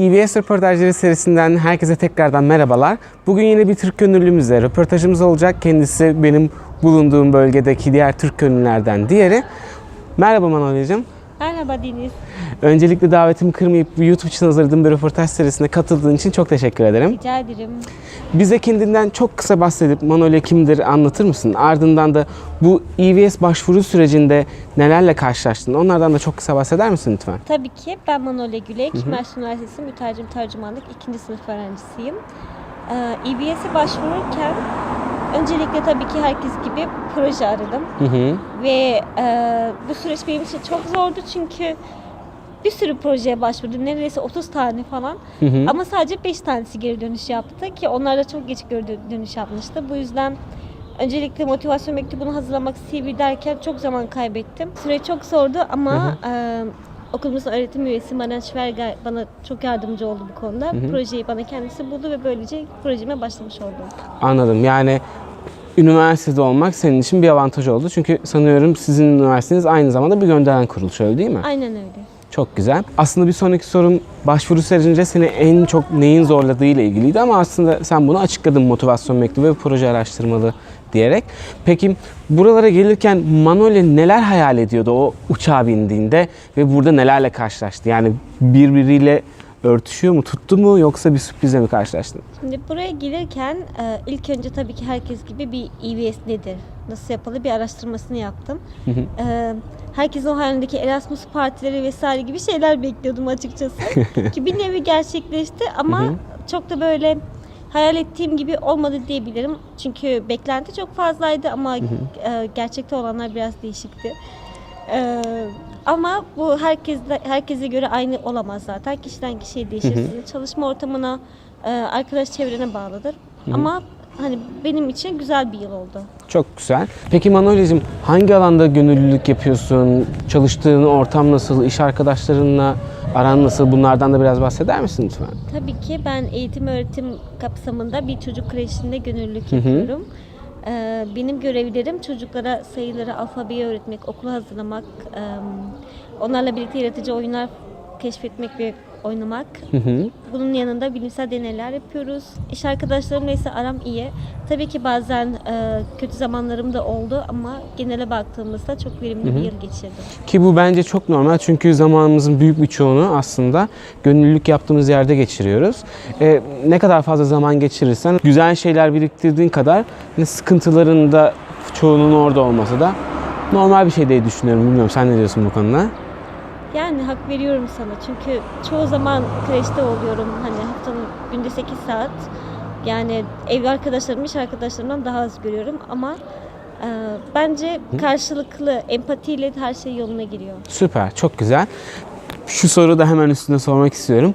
EBS röportajları serisinden herkese tekrardan merhabalar. Bugün yine bir Türk gönüllümüzle röportajımız olacak. Kendisi benim bulunduğum bölgedeki diğer Türk gönüllülerden diğeri. Merhaba Manolya'cığım. Merhaba Deniz. Öncelikle davetimi kırmayıp YouTube için hazırladığım bir röportaj serisine katıldığın için çok teşekkür ederim. Rica ederim. Bize kendinden çok kısa bahsedip Manolya kimdir anlatır mısın? Ardından da bu EBS başvuru sürecinde nelerle karşılaştın? Onlardan da çok kısa bahseder misin lütfen? Tabii ki ben Manolya Gülek, Mersin Üniversitesi Mütercim Tercümanlık 2. sınıf öğrencisiyim. Ee, EBS'e başvururken öncelikle tabii ki herkes gibi proje aradım. Hı hı. Ve e, bu süreç benim için çok zordu çünkü bir sürü projeye başvurdum. Neredeyse 30 tane falan. Hı hı. Ama sadece 5 tanesi geri dönüş yaptı ki onlar da çok geç geri dö- dönüş yapmıştı. Bu yüzden öncelikle motivasyon mektubunu hazırlamak, CV derken çok zaman kaybettim. Süreç çok zordu ama e, okulumuzun öğretim üyesi Maran Şverga bana çok yardımcı oldu bu konuda. Projeyi bana kendisi buldu ve böylece projeme başlamış oldum. Anladım. Yani üniversitede olmak senin için bir avantaj oldu. Çünkü sanıyorum sizin üniversiteniz aynı zamanda bir gönderen kuruluş öyle değil mi? Aynen öyle. Çok güzel. Aslında bir sonraki sorum başvuru sürecince seni en çok neyin zorladığı ile ilgiliydi ama aslında sen bunu açıkladın motivasyon mektubu ve proje araştırmalı diyerek. Peki buralara gelirken Manolya neler hayal ediyordu o uçağa bindiğinde ve burada nelerle karşılaştı? Yani birbiriyle örtüşüyor mu, tuttu mu yoksa bir sürprize mi karşılaştın? Şimdi buraya gelirken e, ilk önce tabii ki herkes gibi bir EBS nedir, nasıl yapılır bir araştırmasını yaptım. E, herkesin o halindeki Erasmus partileri vesaire gibi şeyler bekliyordum açıkçası. Ki bir nevi gerçekleşti ama çok da böyle hayal ettiğim gibi olmadı diyebilirim. Çünkü beklenti çok fazlaydı ama e, gerçekte olanlar biraz değişikti. Ama bu herkesle herkese göre aynı olamaz zaten. Kişiden kişiye değişir. Sizin çalışma ortamına, e, arkadaş çevrene bağlıdır. Ama hani benim için güzel bir yıl oldu. Çok güzel. Peki Manolya'cığım hangi alanda gönüllülük yapıyorsun? Çalıştığın ortam nasıl? İş arkadaşlarınla aran nasıl? Bunlardan da biraz bahseder misin lütfen? Tabii ki ben eğitim öğretim kapsamında bir çocuk kreşinde gönüllülük yapıyorum. Ee, benim görevlerim çocuklara sayıları, alfabeyi öğretmek, okula hazırlamak, onlarla birlikte yaratıcı oyunlar keşfetmek ve oynamak. Hı hı. Bunun yanında bilimsel deneyler yapıyoruz. İş arkadaşlarımla ise aram iyi. Tabii ki bazen e, kötü zamanlarım da oldu ama genele baktığımızda çok verimli bir yıl geçirdim. Ki bu bence çok normal çünkü zamanımızın büyük bir çoğunu aslında gönüllülük yaptığımız yerde geçiriyoruz. Ee, ne kadar fazla zaman geçirirsen güzel şeyler biriktirdiğin kadar sıkıntıların da çoğunun orada olması da normal bir şey diye düşünüyorum. Bilmiyorum sen ne diyorsun bu konuda? Yani hak veriyorum sana çünkü çoğu zaman kreşte oluyorum. Hani haftanın günde 8 saat. Yani ev arkadaşlarım, iş arkadaşlarımdan daha az görüyorum ama e, bence karşılıklı empatiyle her şey yoluna giriyor. Süper, çok güzel. Şu soru da hemen üstüne sormak istiyorum.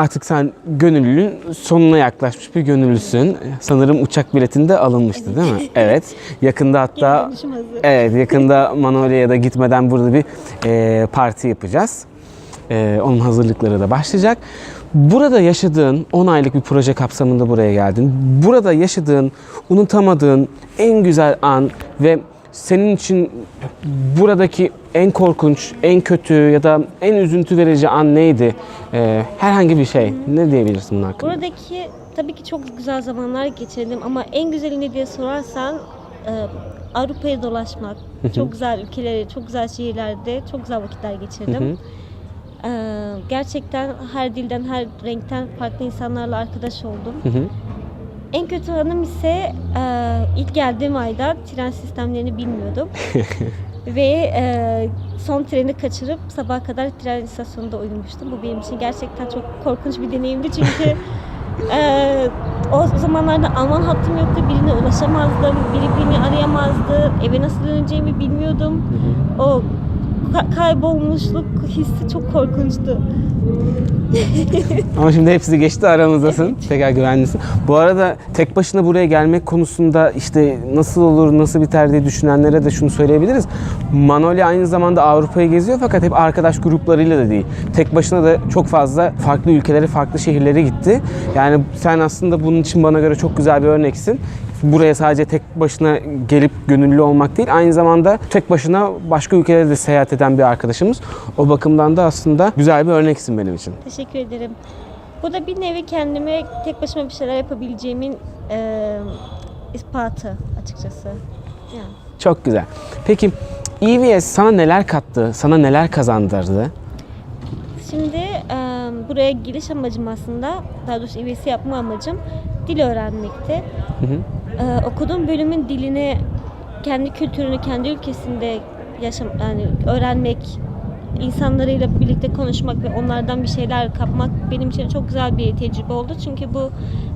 Artık sen gönüllülüğün sonuna yaklaşmış bir gönüllüsün. Sanırım uçak biletinde alınmıştı değil mi? Evet. Yakında hatta. Evet, yakında Manolya'ya da gitmeden burada bir e, parti yapacağız. E, onun hazırlıkları da başlayacak. Burada yaşadığın 10 aylık bir proje kapsamında buraya geldin. Burada yaşadığın, unutamadığın en güzel an ve senin için buradaki en korkunç, en kötü ya da en üzüntü verici an neydi? E, herhangi bir şey. Ne diyebilirsin bunun hakkında? Buradaki tabii ki çok güzel zamanlar geçirdim ama en güzeli ne diye sorarsan e, Avrupa'ya dolaşmak, çok güzel ülkeleri, çok güzel şehirlerde çok güzel vakitler geçirdim. E, gerçekten her dilden, her renkten farklı insanlarla arkadaş oldum. En kötü anım ise e, ilk geldiğim ayda tren sistemlerini bilmiyordum. Ve e, son treni kaçırıp sabaha kadar tren istasyonunda uyumuştum. Bu benim için gerçekten çok korkunç bir deneyimdi çünkü e, o zamanlarda Alman hattım yoktu, birine ulaşamazdım, biri beni arayamazdı, eve nasıl döneceğimi bilmiyordum. O ka- kaybolmuşluk hissi çok korkunçtu. Ama şimdi hepsi geçti aramızdasın. Tekrar güvenlisin. Bu arada tek başına buraya gelmek konusunda işte nasıl olur, nasıl biter diye düşünenlere de şunu söyleyebiliriz. Manolya aynı zamanda Avrupa'yı geziyor fakat hep arkadaş gruplarıyla da değil. Tek başına da çok fazla farklı ülkelere, farklı şehirlere gitti. Yani sen aslında bunun için bana göre çok güzel bir örneksin. Buraya sadece tek başına gelip gönüllü olmak değil, aynı zamanda tek başına başka ülkelere de seyahat eden bir arkadaşımız. O bakımdan da aslında güzel bir örneksin benim için. Teşekkür ederim. Bu da bir nevi kendime tek başıma bir şeyler yapabileceğimin e, ispatı açıkçası. Yani. Çok güzel. Peki EVS sana neler kattı, sana neler kazandırdı? Şimdi e, buraya giriş amacım aslında, daha doğrusu İVS yapma amacım dil öğrenmekti. Hı hı. E, okuduğum bölümün dilini, kendi kültürünü, kendi ülkesinde yaşam, yani öğrenmek, insanlarıyla birlikte konuşmak ve onlardan bir şeyler kapmak benim için çok güzel bir tecrübe oldu. Çünkü bu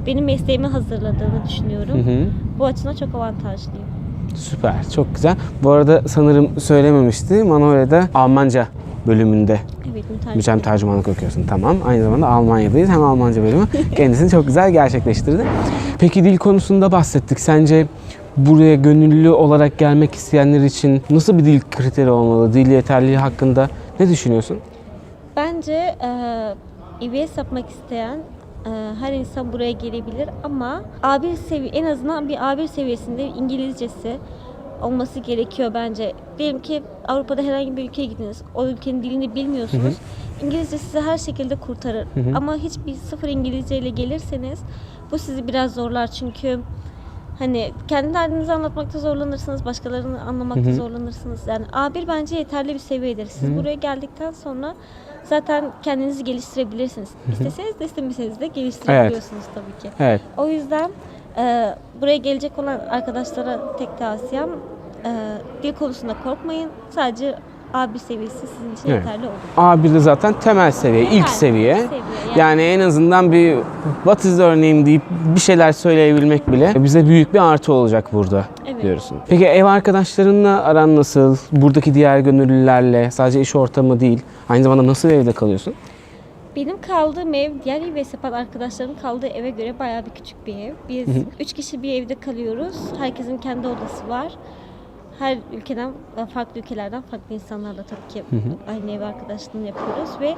benim mesleğimi hazırladığını düşünüyorum. Hı hı. Bu açıdan çok avantajlıyım. Süper, çok güzel. Bu arada sanırım söylememişti. Manolya'da Almanca bölümünde Evet, mütercim. tercümanlık okuyorsun. Tamam. Aynı zamanda Almanya'dayız. Hem Almanca bölümü. Kendisini çok güzel gerçekleştirdi. Peki dil konusunda bahsettik. Sence buraya gönüllü olarak gelmek isteyenler için nasıl bir dil kriteri olmalı? Dil yeterliliği hakkında ne düşünüyorsun? Bence e, İBS yapmak isteyen e, her insan buraya gelebilir ama A1 sevi en azından bir A1 seviyesinde İngilizcesi olması gerekiyor bence. Diyelim ki Avrupa'da herhangi bir ülkeye gittiniz. O ülkenin dilini bilmiyorsunuz. İngilizce sizi her şekilde kurtarır. Ama hiçbir sıfır İngilizce ile gelirseniz bu sizi biraz zorlar çünkü Hani kendi derdinizi anlatmakta zorlanırsınız, başkalarını anlamakta zorlanırsınız. Yani A1 bence yeterli bir seviyedir. Siz buraya geldikten sonra zaten kendinizi geliştirebilirsiniz. İsteseniz de istemeseniz de geliştirebiliyorsunuz tabii ki. Evet. O yüzden e, buraya gelecek olan arkadaşlara tek tavsiyem e, dil konusunda korkmayın. Sadece A1 seviyesi sizin için Evet. yeterli olur. A1'de zaten temel seviye, ilk seviye. seviye. Yani- Yani en azından bir what is the name deyip bir şeyler söyleyebilmek bile bize büyük bir artı olacak burada Evet. diyorsun. Peki ev arkadaşlarınla aran nasıl? Buradaki diğer gönüllülerle sadece iş ortamı değil. Aynı zamanda nasıl evde kalıyorsun? Benim kaldığım ev diğer İBS yapan arkadaşlarımın kaldığı eve göre bayağı bir küçük bir ev. Biz üç kişi bir evde kalıyoruz. Herkesin kendi odası var. Her ülkeden, farklı ülkelerden farklı insanlarla tabii ki aynı ev arkadaşlığını yapıyoruz ve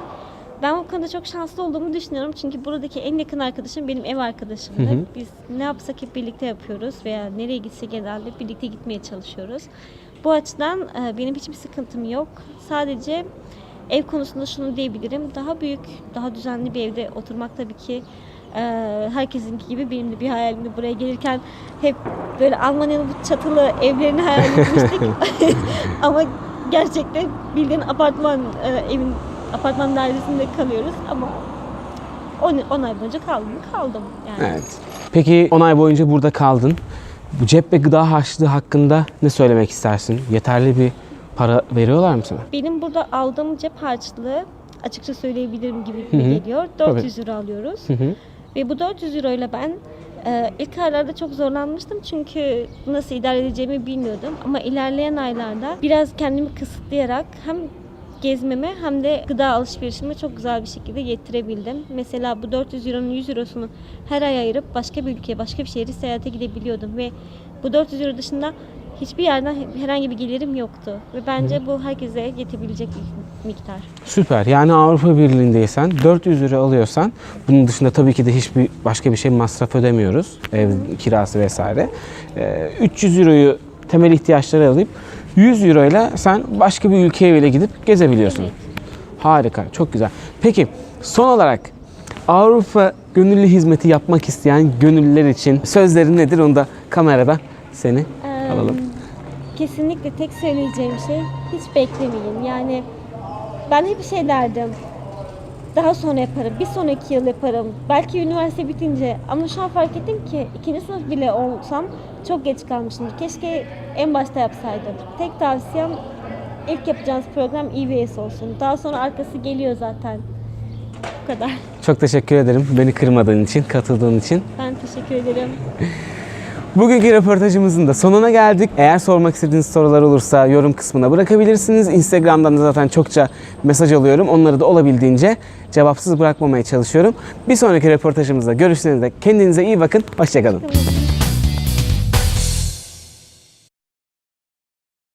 ben bu konuda çok şanslı olduğumu düşünüyorum. Çünkü buradaki en yakın arkadaşım benim ev arkadaşımdı. Biz ne yapsak hep birlikte yapıyoruz veya nereye gitsek genelde birlikte gitmeye çalışıyoruz. Bu açıdan e, benim hiçbir sıkıntım yok. Sadece Ev konusunda şunu diyebilirim. Daha büyük, daha düzenli bir evde oturmak tabii ki e, herkesinki gibi benim de bir hayalimdi. Buraya gelirken hep böyle Almanya'nın bu çatılı evlerini hayal etmiştik. ama gerçekten bildiğin apartman e, evin apartman dairesinde kalıyoruz ama 10 ay boyunca kaldım kaldım yani. Evet. Peki 10 ay boyunca burada kaldın. Bu cep ve gıda harçlığı hakkında ne söylemek istersin? Yeterli bir para veriyorlar mı sana? Benim burada aldığım cep harçlığı açıkça söyleyebilirim gibi geliyor. 400 euro alıyoruz. Hı hı. Ve bu 400 euro ile ben e, ilk aylarda çok zorlanmıştım çünkü nasıl idare edeceğimi bilmiyordum. Ama ilerleyen aylarda biraz kendimi kısıtlayarak hem gezmeme hem de gıda alışverişimi çok güzel bir şekilde getirebildim. Mesela bu 400 euronun 100 eurosunu her ay ayırıp başka bir ülkeye, başka bir şehre seyahate gidebiliyordum ve bu 400 euro dışında hiçbir yerden herhangi bir gelirim yoktu. Ve bence bu herkese yetebilecek bir miktar. Süper. Yani Avrupa Birliği'ndeysen 400 lira alıyorsan bunun dışında tabii ki de hiçbir başka bir şey masraf ödemiyoruz. Ev kirası vesaire. Ee, 300 euroyu temel ihtiyaçları alıp 100 euro ile sen başka bir ülkeye bile gidip gezebiliyorsun. Evet. Harika. Çok güzel. Peki son olarak Avrupa gönüllü hizmeti yapmak isteyen gönüllüler için sözlerin nedir? Onu da kamerada seni Ee, alalım. Kesinlikle tek söyleyeceğim şey hiç beklemeyin. Yani ben hep şey derdim. Daha sonra yaparım, bir sonraki yıl yaparım. Belki üniversite bitince. Ama şu an fark ettim ki ikinci sınıf bile olsam çok geç kalmışım. Keşke en başta yapsaydım. Tek tavsiyem ilk yapacağınız program EBS olsun. Daha sonra arkası geliyor zaten. Bu kadar. Çok teşekkür ederim beni kırmadığın için, katıldığın için. Ben teşekkür ederim. Bugünkü röportajımızın da sonuna geldik. Eğer sormak istediğiniz sorular olursa yorum kısmına bırakabilirsiniz. Instagram'dan da zaten çokça mesaj alıyorum. Onları da olabildiğince cevapsız bırakmamaya çalışıyorum. Bir sonraki röportajımızda görüştüğünüzde kendinize iyi bakın. Hoşçakalın.